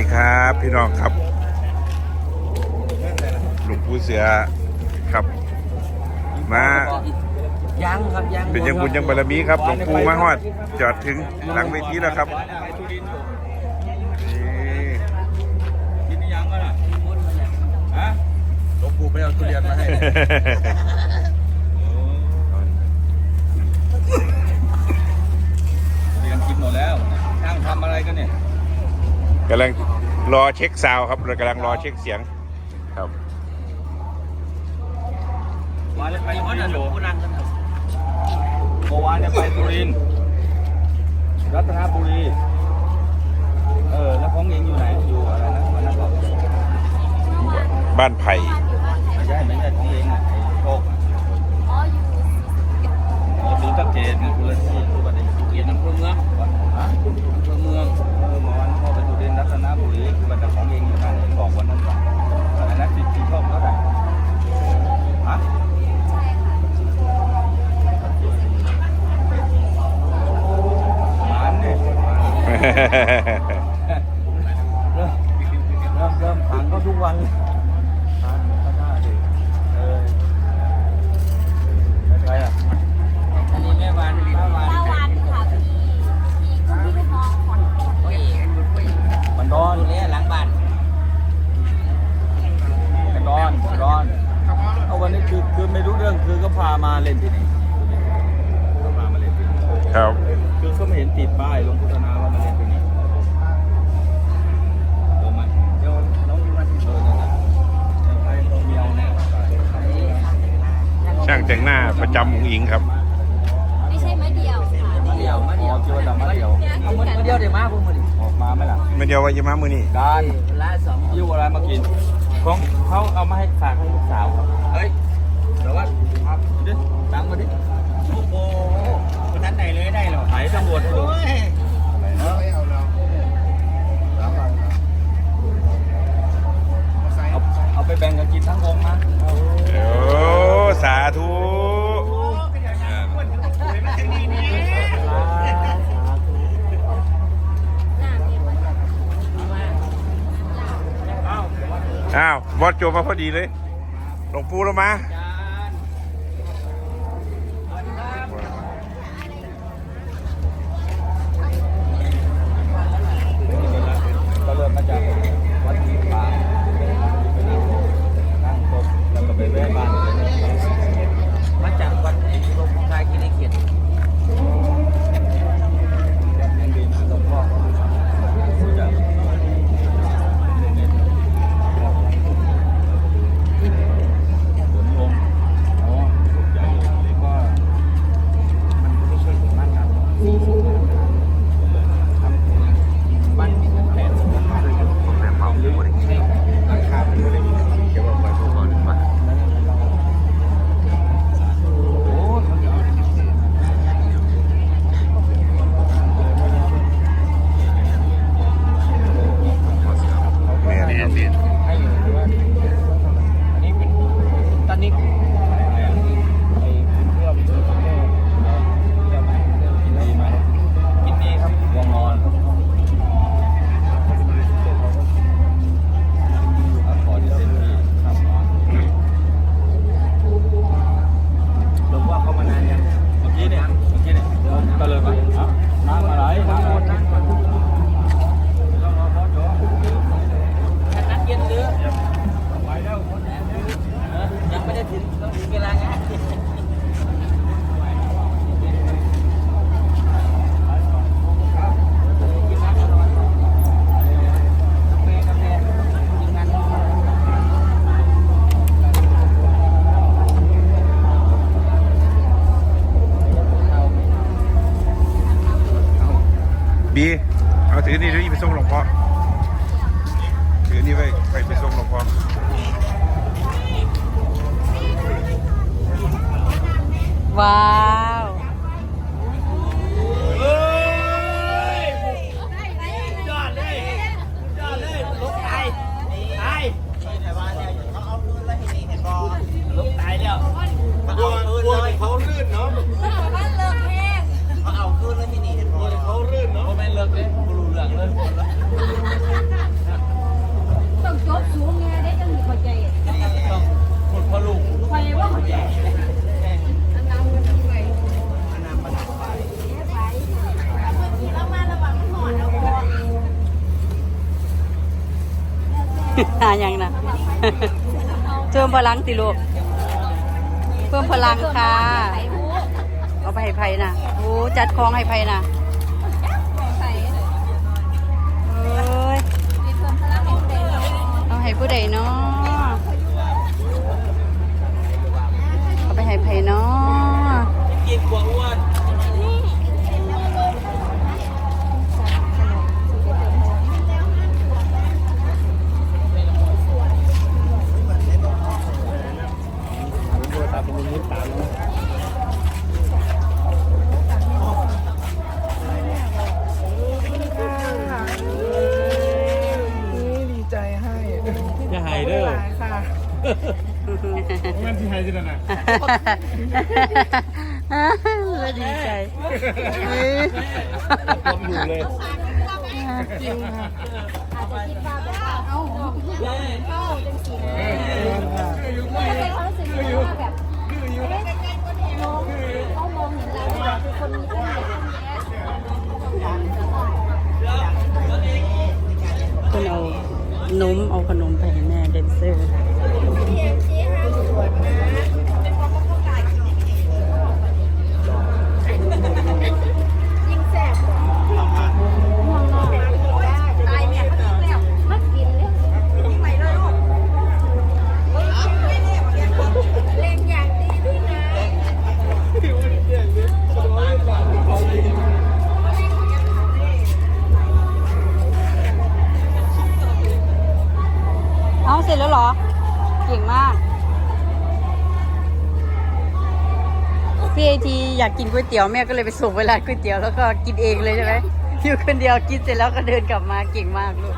ดีครับพี่น้องครับหลวงปู่เสือครับ มายังครับยังเป็นยังบุญยังบารมีครับหลวงปู่มาฮอด จอดถึงหลังเวทีแล้วครับนี่กินยังก็ล่ะฮะหลวงปู่ไปเอาทุเรียนมาให้เรียนกินหมดแล้วช่างทำอะไรกันเนี่ย กำลังรอเช็คซาวด์ครับเรากำลังรอเช็คเสียงครับวานเนี่ยไปไปสุวัดริหนทร์ลอวงยู่ปู่นังกันครับเมื่อวานเนี่ยไปสุรินทร์รัตนบุรี เออ แล้วของเองอยู่ไหน อยู่อะไรนะวันนั้นบอกบ้านไผ่ไม่ใช่ไม่ใช่ของเองอะไอ้โชคอะอ๋อศรีสะเกษเนี่ยคุณละที่คุณประเด็นสุรินทร์อำเภอเมืองฮะอำเภอเมืองเออเมื่อวานพ่อไปสุรินทร์รัตนบุรีคือว่าแต่ของเองอยู่ไหนเองบอกวันนั้นว่าอะไรนะสิบสี่โชคเท่าไหร่ฮะ หมานเนี่ย เริ่มเริ่มเริ่มขังเขาทุกวันขังก็ได้ดิเออใครอะอันนี้แม่วานแม่วาน วันค่ะพี่พี่ก็ไม่มองคนโอ้ยมันร้อนดูแลหลังบ้านมันร้อนมันร้อนเอาวันนี้คือคือไม่รู้เรื่องคือก็พามาเล่นที่นี่ก็พามาเล่นที่นี่ครับ คือก็ไม่เห็นติดป้ายลงโฆษณาว่ามาเล่นที่นี่เออมาเดี๋ยวน้องมีวันที่เออนั่นน่ะเดี๋ยวไปน้องเมียวเนี่ย ช่าง แต่งหน้าประจำองค์หญิงครับ ไม่ใช่ไม้เดียวค่ะมาเดียวมาเดียวคิดว่าดำมาเดียวเอามือเดียวเดี๋ยวมาพวกมือดิออกมาไหมล่ะไม่เดียวว่าจะมามือนี่การลาสองยิ้วอะไรมากินของเขาเอามาให้ฝากให้ลูกสาวครับเฮ้ยเดี๋ยวว่าครับดิตังมาดิโอ้โหคนนั้นไหนเลยได้หรอไหนตำรวจดูโอ้ยอะไรนะเอาเอาไปแบ่งกันกินทั้งวงนะ โอ้สาธุ อ้าว บอสโจมาพอดีเลย หลวงปู่เรามา นี่เดี๋ยวอีไปส่งหลวงพ่อถือนี่ไปไปไปส่งหลวงพ่อว้า มพลังติลูก เพิ่มพลังค่ะ เอาไปให้ไผ่นะโอ้จัดของให้ไผ่นะเอ้ยเอาให้ผู้ใดเนาะเอาไปให้ไผ่เนาะกินกว่าอ้วน แม่นที่ไทยจะน่ะดีใจผมอยู่เลยอาจจะคิดว่าแบบว่าเอ้าเข้าจังสี ร็จแล้วเหรอ เก่งมาก พี่ไอทีอยากกินก๋วยเตี๋ยวแม่ก็เลยไปส่งเวลานก๋วยเตี๋ยวแล้วก็กินเองเลยใช่ไหมอยู่คนเดียวกินเสร็จแล้วก็เดินกลับมาเก่งมากลูก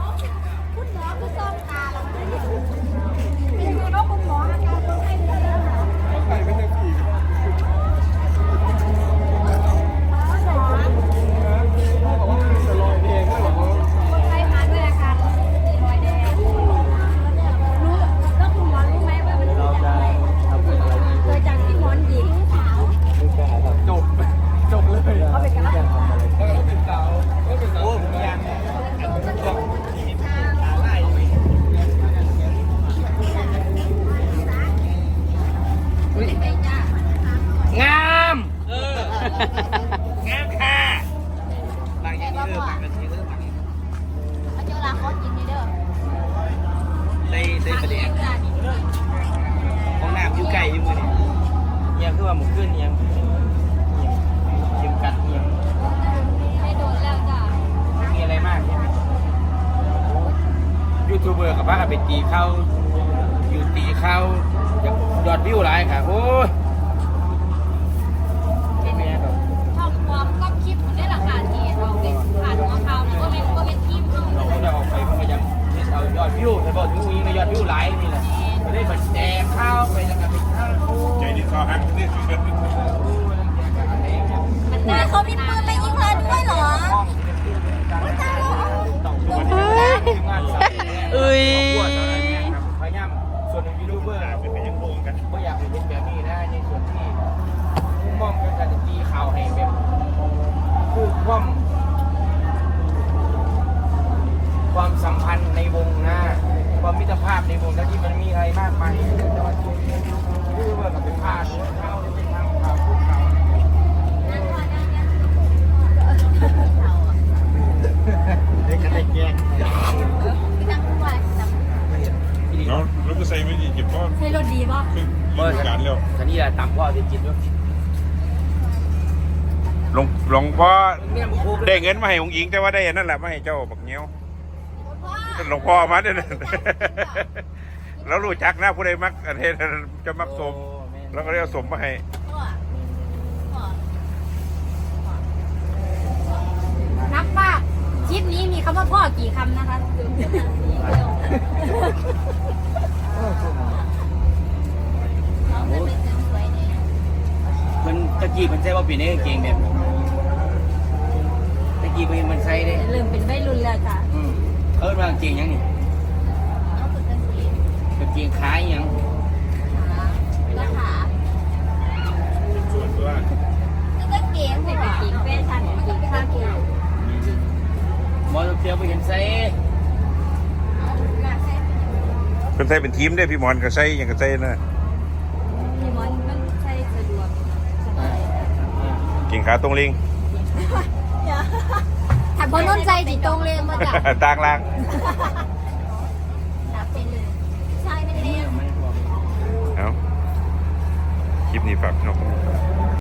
ไปตีเข้าอยู่ตีเข้ายอดวิวหลายค่ะ โอ้ยไม่แม่ดอกช่องความก็คลิปมันได้ราคาที่เราเป็นผ่านหัวข่าวนะก็เป็นก็เป็นทีมเขาเราก็ได้ออกไปมันก็ยังเอายอดวิวแต่บอกถึงวิ่งในยอดวิวหลายนี่แหละไม่ได้มาแจกข้าวไปแล้วก็ไปข้าวโอ้ใจดีคอหักนี่มันได้เขามีปืนไปยิงเลยด้วยเหรอเอ้ยพย ส่วนที่มุมมองการจะตีข่าวให้แบบคือความความสัมพันธ์ในวงนะความมิตรภาพในวงแล้วที่มันมีอะไรมากมายทูบเบอร์กับเป็นพาดข่าวเป็นทางข่าวพูดข่าวเด็กกันได้แยก เนาะรถก็ใส่ไม่ดีเก็บก้อน ใช้รถดีป่ะขึ้นฤดูกาลแล้วท่านี่แหละตามพ่อจะกินด้วยหลวงหลวงพ่อเมี่ยงคูได้เงินมาให้องค์หญิงแต่ว่าได้อันนั่นแหละมาให้เจ้าบักเงี้ยวหลวงพ่อมาเนี่ยนะแล้วรู้จักนะผู้ใดมักอันนี้จะมักสม แล้วก็เรียกสมมาให้นับว่าคลิปนี้มีคำว่าพ่อกี่คำนะคะ มัน ตะกี้มันใช่ว่าปีนี้กางเกงแบบตะกี้มันมันใช้ได้เริ่มเป็นวัยรุ่นแล้วจ้ะอืมเขาเรียกว่ากางเกงยังนี่กางเกงขาอหยังก็ขาส่วนตัวแล้วก็เก๋งเป็นเก๋งแฟชั่นเก๋งข้างเก๋งหมอเทียวไปเห็นใส่อยากใช้คนใส่เป็นทีมได้พี่หมอนก็ใส่หยังก็ใส่นะ พี่มอนมันใช้สะดวกสบาย กิ่งขาตรงลิง ถ้าบ่นนใจสิตรงเลยมาจ้ะต่างล่างรับเป็นเลยใช่ไม่ได้เอาคลิปนี้ฝากพี่น้อง